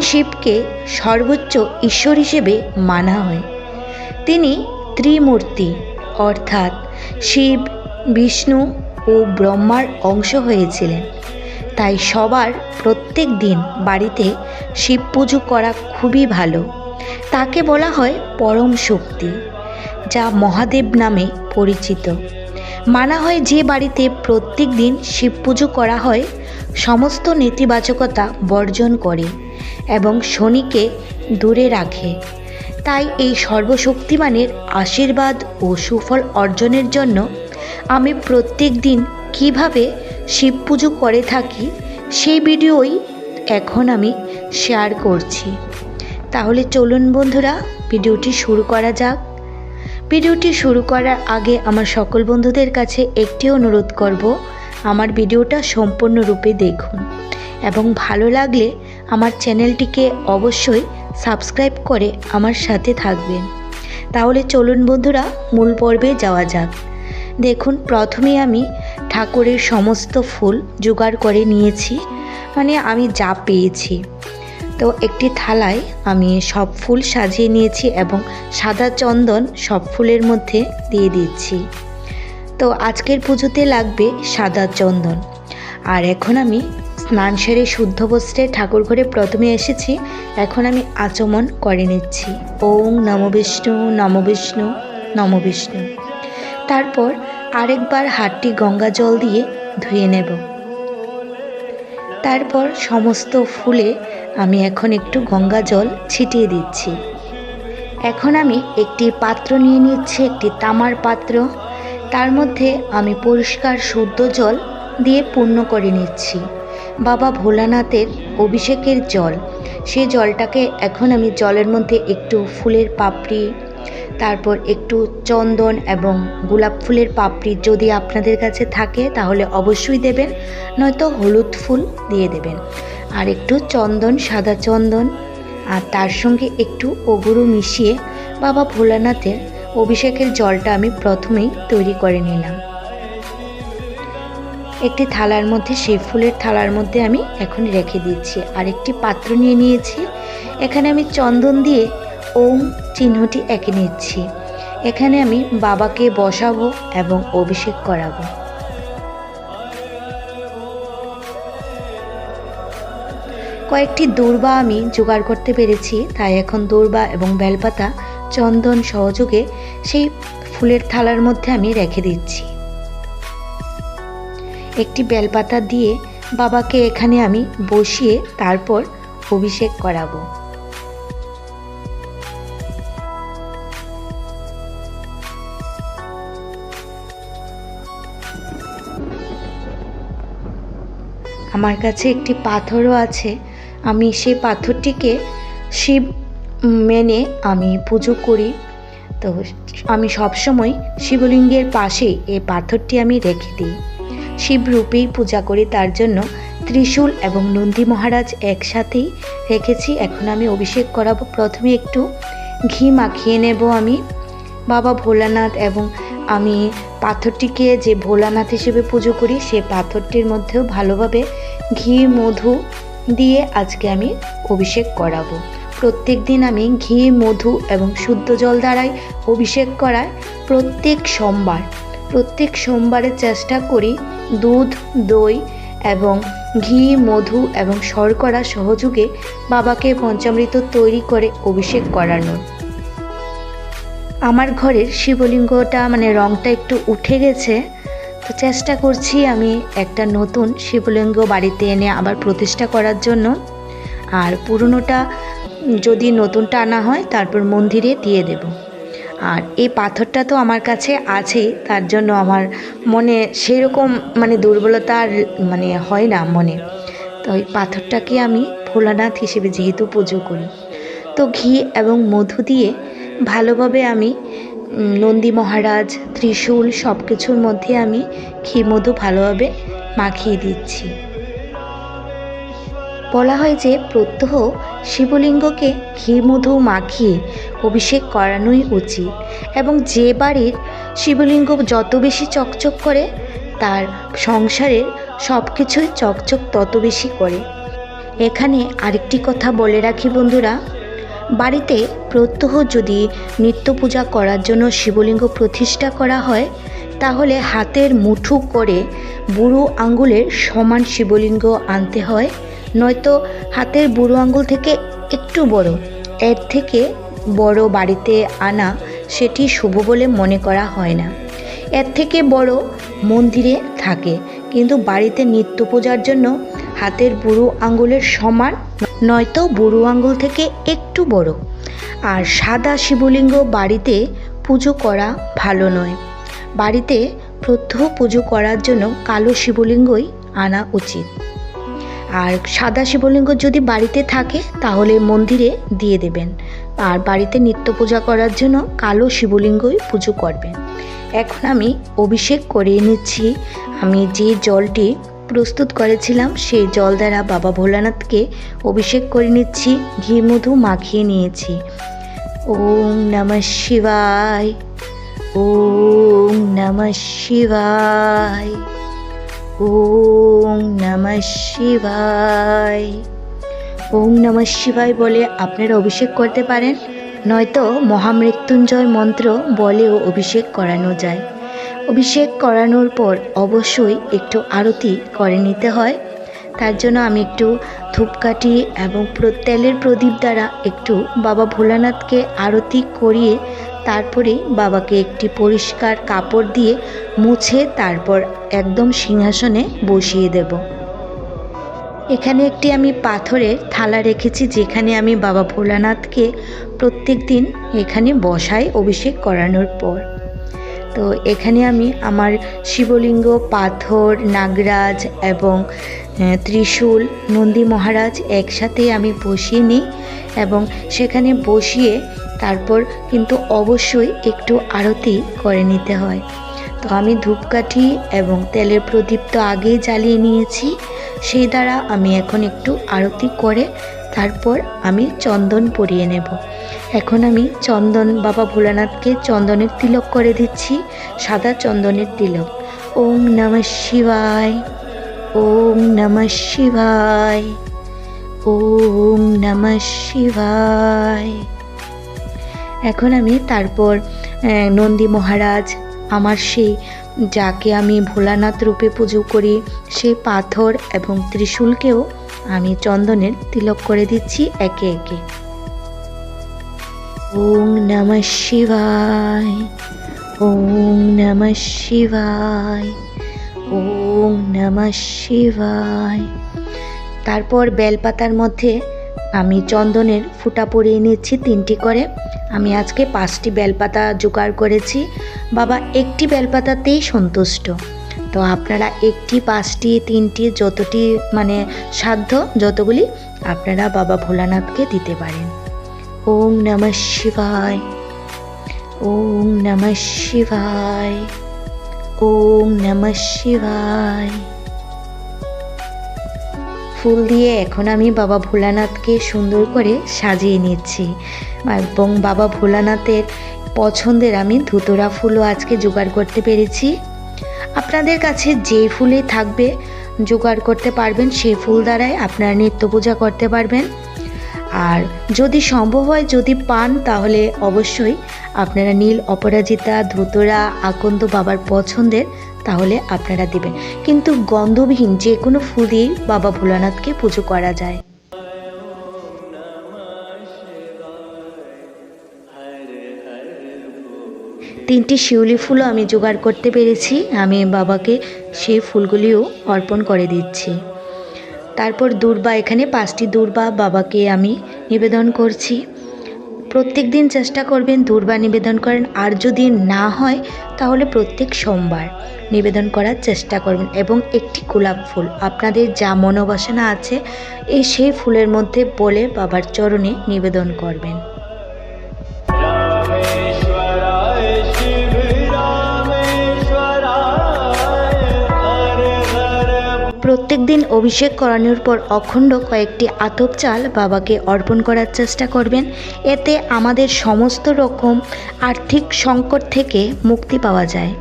শিবকে সর্বোচ্চ ঈশ্বর হিসেবে মানা হয়। তিনি ত্রিমূর্তি, অর্থাৎ শিব, বিষ্ণু ও ব্রহ্মার অংশ হয়েছিলেন। তাই সবার প্রত্যেক দিন বাড়িতে শিব পুজো করা খুবই ভালো। তাকে বলা হয় পরম শক্তি, যা মহাদেব নামে পরিচিত। মানা হয় যে বাড়িতে প্রত্যেক দিন শিব পুজো করা হয়, সমস্ত নেতিবাচকতা বর্জন করে। এবং শনিকে দূরে রাখে। তাই এই সর্বশক্তিমানের আশীর্বাদ ও সুফল অর্জনের জন্য আমি প্রত্যেক দিন কীভাবে শিব পুজো করে থাকি, সেই ভিডিওই এখন আমি শেয়ার করছি। তাহলে চলুন বন্ধুরা, ভিডিওটি শুরু করা যাক। ভিডিওটি শুরু করার আগে আমার সকল বন্ধুদের কাছে একটি অনুরোধ করব, আমার ভিডিওটা সম্পূর্ণরূপে দেখুন এবং ভালো লাগলে আমার চ্যানেলটিকে অবশ্যই সাবস্ক্রাইব করে আমার সাথে থাকবেন। তাহলে চলুন বন্ধুরা, মূল পর্বে যাওয়া যাক। দেখুন প্রথমে আমি ঠাকুরের সমস্ত ফুল জোগাড় করে নিয়েছি। মানে আমি যা পেয়েছি। তো একটি থালায় আমি সব ফুল সাজিয়ে নিয়েছি এবং সাদা চন্দন সব ফুলের মধ্যে দিয়ে দিচ্ছি। তো আজকের পুজোতে লাগবে সাদা চন্দন। আর এখন আমি স্নান সেরে শুদ্ধ বস্ত্রে ঠাকুর ঘরে প্রথমে এসেছি, এখন আমি আচমন করে নিচ্ছি। ওং নম বিষ্ণু নম বিষ্ণু নম বিষ্ণু। তারপর আরেকবার হাতটি গঙ্গা জল দিয়ে ধুয়ে নেব। তারপর সমস্ত ফুলে আমি এখন একটু গঙ্গা জল ছিটিয়ে দিচ্ছি। এখন আমি একটি পাত্র নিয়ে নিচ্ছি, একটি তামার পাত্র। তার মধ্যে আমি পরিষ্কার শুদ্ধ জল দিয়ে পূর্ণ করে নিচ্ছি। বাবা ভোলানাথের অভিষেকের জল। সেই জলটাকে এখন আমি জলের মধ্যে একটু ফুলের পাপড়ি, তারপর একটু চন্দন এবং গোলাপ ফুলের পাপড়ি যদি আপনাদের কাছে থাকে তাহলে অবশ্যই দেবেন, নয়তো হলুদ ফুল দিয়ে দেবেন। আর একটু চন্দন, সাদা চন্দন আর তার সঙ্গে একটু ওগুরু মিশিয়ে বাবা ভোলানাথের অভিষেকের জলটা আমি প্রথমেই তৈরি করে নিলাম। একটি থালার মধ্যে, সেই ফুলের থালার মধ্যে আমি এখন রেখে দিচ্ছি। আর একটি পাত্র নিয়ে নিয়েছি। এখানে আমি চন্দন দিয়ে ওম চিহ্নটি এঁকে নিচ্ছি। এখানে আমি বাবাকে বসাবো এবং অভিষেক করাবো। কয়েকটি দৌর্বা আমি জোগাড় করতে পেরেছি, তাই এখন দৌর্বা এবং বেলপাতা, চন্দন সহযোগে সেই ফুলের থালার মধ্যে আমি রেখে দিচ্ছি। একটি বেলপাতা দিয়ে বাবাকে এখানে আমি বসিয়ে তারপর অভিষেক করাবো। আমার কাছে একটি পাথরও আছে। আমি সেই পাথরটিকে শিব মেনে আমি পুজো করি। তো আমি সবসময় শিবলিঙ্গের পাশেই এই পাথরটি আমি রেখে দিই। শিব রূপেই পূজা করি, তার জন্য ত্রিশূল এবং নন্দী মহারাজ একসাথেই রেখেছি। এখন আমি অভিষেক করাবো। প্রথমে একটু ঘি মাখিয়ে নেব আমি। বাবা ভোলানাথ এবং আমি পাথরটিকে যে ভোলানাথ হিসেবে পুজো করি, সে পাথরটির মধ্যেও ভালোভাবে ঘি, মধু দিয়ে আজকে আমি অভিষেক করাবো। প্রত্যেক দিন আমি ঘি, মধু এবং শুদ্ধ জল দ্বারাই অভিষেক করায় প্রত্যেক সোমবার প্রত্যেক সোমবারে চেষ্টা করি দুধ, দই এবং ঘি, মধু এবং শর্করা সহযোগে বাবাকে পঞ্চামৃত তৈরি করে অভিষেক করানোর আমার ঘরের শিবলিঙ্গটা মানে রঙটা একটু উঠে গেছে, তো চেষ্টা করছি আমি একটা নতুন শিবলিঙ্গ বাড়িতে এনে আবার প্রতিষ্ঠা করার জন্য। আর পুরনোটা যদি নতুনটা আনা হয়, তারপর মন্দিরে দিয়ে দেব। আর এই পাথরটা তো আমার কাছে আছেই, তার জন্য আমার মনে সেরকম মানে দুর্বলতা আর মানে হয় না মনে। তো ওই পাথরটাকে আমি ভোলানাথ হিসেবে যেহেতু পুজো করি, তো ঘি এবং মধু দিয়ে ভালোভাবে আমি নন্দী মহারাজ, ত্রিশূল সব কিছুর মধ্যে আমি ঘি মধু ভালোভাবে মাখিয়ে দিচ্ছি। বলা হয় যে প্রত্যহ শিবলিঙ্গকে ঘি মধু মাখিয়ে অভিষেক করানোই উচিত এবং যে বাড়ির শিবলিঙ্গ যত বেশি চকচক করে, তার সংসারের সব কিছুই চকচক তত বেশি করে। এখানে আরেকটি কথা বলে রাখি বন্ধুরা। বাড়িতে প্রত্যহ যদি নিত্য পূজা করার জন্য শিবলিঙ্গ প্রতিষ্ঠা করা হয়, তাহলে হাতের মুঠো করে বুড়ো আঙ্গুলের সমান শিবলিঙ্গ আনতে হয়। নয়তো হাতের বুড়ো আঙ্গুল থেকে একটু বড়। এর থেকে বড় বাড়িতে আনা সেটি শুভ বলে মনে করা হয় না। এর থেকে বড় মন্দিরে থাকে, কিন্তু বাড়িতে নিত্য পূজার জন্য হাতের বুড়ো আঙ্গুলের সমান নয়তো বুড়ো আঙ্গুল থেকে একটু বড়। আর সাদা শিবলিঙ্গ বাড়িতে পুজো করা ভালো নয়। বাড়িতে প্রত্যহ পুজো করার জন্য কালো শিবলিঙ্গই আনা উচিত। আর সাদা শিবলিঙ্গ যদি বাড়িতে থাকে, তাহলে মন্দিরে দিয়ে দেবেন। আর বাড়িতে নিত্য পূজা করার জন্য কালো শিবলিঙ্গই পুজো করবেন। এখন আমি অভিষেক করিয়ে নিচ্ছি। আমি যে জলটি প্রস্তুত করেছিলাম, সেই জল দ্বারা বাবা ভোলানাথকে অভিষেক করে নিচ্ছি। ঘি, মধু মাখিয়ে নিয়েছি। ওম নমঃ শিবায়। ওম নমঃ শিবায়। ওম নমঃ শিবায়। ওম নমঃ শিবায় বলে আপনারা অভিষেক করতে পারেন, নয়তো মহামৃত্যুঞ্জয় মন্ত্র বলেও অভিষেক করানো যায়। অভিষেক করানোর পর অবশ্যই একটু আরতি করে নিতে হয়। তার জন্য আমি একটু ধূপকাঠি এবং তেলের প্রদীপ দ্বারা একটু বাবা ভোলানাথকে আরতি করিয়ে তারপরে বাবাকে একটি পরিষ্কার কাপড় দিয়ে মুছে তারপর একদম সিংহাসনে বসিয়ে দেব। এখানে একটি আমি পাথরের থালা রেখেছি, যেখানে আমি বাবা ভোলানাথকে প্রত্যেক দিন এখানে বসাই অভিষেক করানোর পর। তো এখানে আমি আমার শিবলিঙ্গ, পাথর, নাগরাজ এবং ত্রিশূল, নন্দী মহারাজ একসাথে আমি বসিয়ে নিই এবং সেখানে বসিয়ে তারপর কিন্তু অবশ্যই একটু আরতি করে নিতে হয়। তো আমি ধূপকাঠি এবং তেলের প্রদীপ তো আগেই জ্বালিয়ে নিয়েছি, সেই দ্বারা আমি এখন একটু আরতি করে তারপর আমি চন্দন পরিয়ে নেব। এখন আমি চন্দন, বাবা ভোলানাথকে চন্দনের তিলক করে দিচ্ছি, সাদা চন্দনের তিলক। ওম নমঃ শিবায়, ওম নমঃ শিবায়, ওম নমঃ শিবায়। এখন আমি তারপর নন্দী মহারাজ, আমার সেই, যাকে আমি ভোলানাথ রূপে পুজো করি, সেই পাথর এবং ত্রিশূলকেও আমি চন্দনের তিলক করে দিচ্ছি একে একে। ওম নমঃ শিবায় ওম নমঃ শিবায় ওম নমঃ শিবায়। তারপর বেলপাতার মধ্যে আমি চন্দনের ফুটা পরিয়ে নিচ্ছি তিনটি করে। আমি আজকে পাঁচটি বেলপাতা জোগাড় করেছি। বাবা, একটি বেলপাতাতেই সন্তুষ্ট। তো আপনারা একটি, পাঁচটি, তিনটি, যতটি মানে সাধ্য যতগুলি আপনারা বাবা ভোলানাথকে দিতে পারেন। ওম নমঃ শিবায়। ওম নমঃ শিবায়। ওম নমঃ শিবায়। ফুল দিয়ে এখন আমি বাবা ভোলানাথকে সুন্দর করে সাজিয়ে নিচ্ছি। এবং বাবা ভোলানাথের পছন্দের আমি ধুতরা ফুলও আজকে জোগাড় করতে পেরেছি। আপনাদের কাছে যে ফুলই থাকবে, জোগাড় করতে পারবেন সেই ফুল দ্বারাই আপনারা নিত্য পূজা করতে পারবেন। আর যদি সম্ভব হয়, যদি পান, তাহলে অবশ্যই আপনারা নীল অপরাজিতা, ধুতরা, আকন্দ বাবার পছন্দের, তাহলে আপনারা দেবেন। কিন্তু গন্ধবিহীন যে কোনো ফুল দিয়েই বাবা ভোলানাথকে পুজো করা যায়। তিনটি শিউলি ফুলও আমি জোগাড় করতে পেরেছি। আমি বাবাকে সেই ফুলগুলিও অর্পণ করে দিচ্ছি। তারপর দুর্বা, এখানে পাঁচটি দুর্বা বাবাকে আমি নিবেদন করছি। প্রত্যেক দিন চেষ্টা করবেন দুর্বা নিবেদন করেন। আর যদি না হয়, তাহলে প্রত্যেক সোমবার নিবেদন করার চেষ্টা করবেন। এবং একটি গোলাপ ফুল, আপনাদের যা মনোবাসনা আছে, এই সেই ফুলের মধ্যে বলে বাবার চরণে নিবেদন করবেন। প্রতিদিন অভিষেক করানোর পর অখণ্ড কয়েকটি আতপ চাল বাবাকে অর্পণ করার চেষ্টা করবেন। এতে আমাদের সমস্ত রকম আর্থিক সংকট থেকে মুক্তি পাওয়া যায়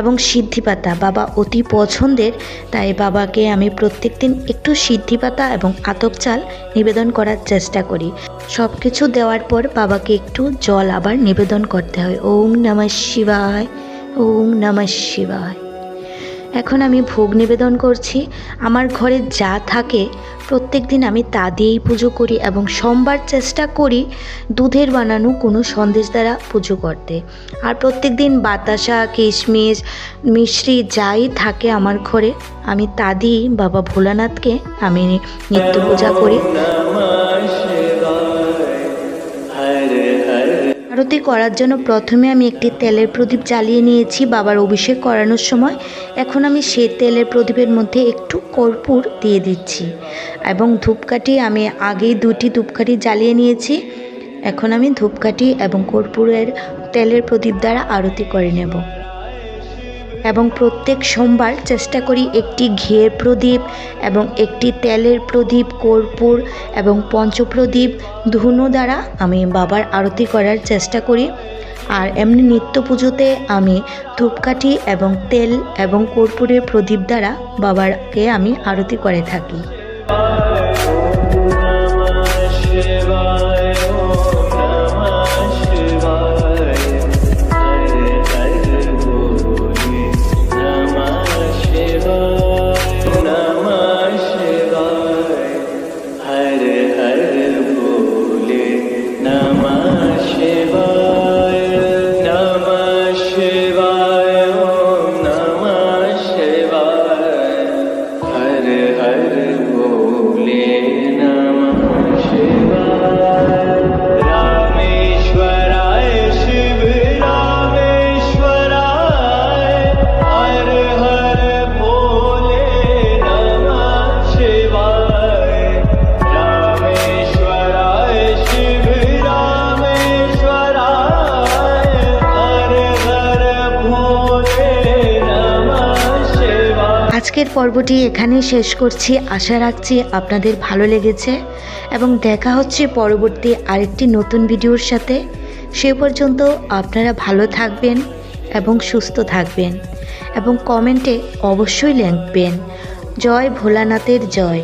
এবং সিদ্ধি পাতা বাবা অতি পছন্দের। তাই বাবাকে আমি প্রত্যেক দিন একটু সিদ্ধি পাতা এবং আতপ চাল নিবেদন করার চেষ্টা করি। সব কিছু দেওয়ার পর বাবাকে একটু জল আবার নিবেদন করতে হয়। ওম নমঃ শিবায়, ওম নমঃ শিবায়। এখন আমি ভোগ নিবেদন করছি। আমার ঘরে যা থাকে, প্রত্যেক দিন আমি তা দিয়েই পুজো করি এবং সোমবার চেষ্টা করি দুধের বানানো কোনো সন্দেশ দ্বারা পুজো করতে। আর প্রত্যেক দিন বাতাসা, কিশমিশ মিশ্রি যাই থাকে আমার ঘরে, আমি তা দিয়েই বাবা ভোলানাথকে আমি নিত্য পূজা করি। আরতি করার জন্য প্রথমে আমি একটি তেলের প্রদীপ জ্বালিয়ে নিয়েছি বাবার অভিষেক করানোর সময়। এখন আমি সেই তেলের প্রদীপের মধ্যে একটু কর্পূর দিয়ে দিচ্ছি এবং ধূপকাঠি আমি আগেই দুটি ধূপকাঠি জ্বালিয়ে নিয়েছি। এখন আমি ধূপকাঠি এবং কর্পূরের তেলের প্রদীপ দ্বারা আরতি করে নেব। এবং প্রত্যেক সোমবার চেষ্টা করি একটি ঘিয়ের প্রদীপ এবং একটি তেলের প্রদীপ, কর্পূর এবং পঞ্চপ্রদীপ ধুনো দ্বারা আমি বাবার আরতি করার চেষ্টা করি। আর এমনি নিত্য পুজোতে আমি ধূপকাঠি এবং তেল এবং কর্পূরের প্রদীপ দ্বারা বাবারকে আমি আরতি করে থাকি। আজকের পর্বটি এখানেই শেষ করছি। আশা রাখছি আপনাদের ভালো লেগেছে এবং দেখা হচ্ছে পরবর্তী আরেকটি নতুন ভিডিওর সাথে। সে পর্যন্ত আপনারা ভালো থাকবেন এবং সুস্থ থাকবেন এবং কমেন্টে অবশ্যই লিখবেন। জয় ভোলানাথের জয়।